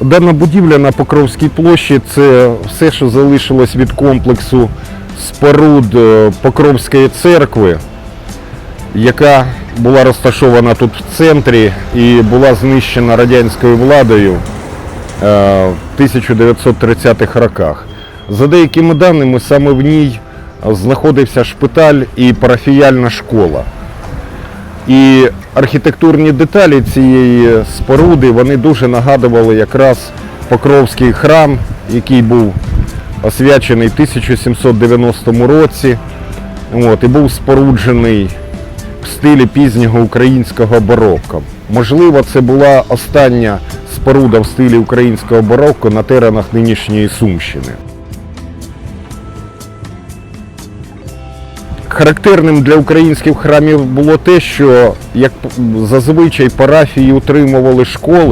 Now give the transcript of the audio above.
Дана будівля на Покровській площі це все, що залишилось від комплексу споруд е, Покровської церкви, яка була розташована тут в центрі і була знищена радянською владою е, в 1930-х роках. За деякими даними, саме в ній знаходився шпиталь і парафіяльна школа. І архітектурні деталі цієї споруди вони дуже нагадували якраз Покровський храм, який був освячений в 1790 році. От, і був споруджений в стилі пізнього українського барокко. Можливо, це була остання споруда в стилі українського барокко на теренах нинішньої Сумщини. Характерним для українських храмів було те, що як зазвичай парафії утримували школи.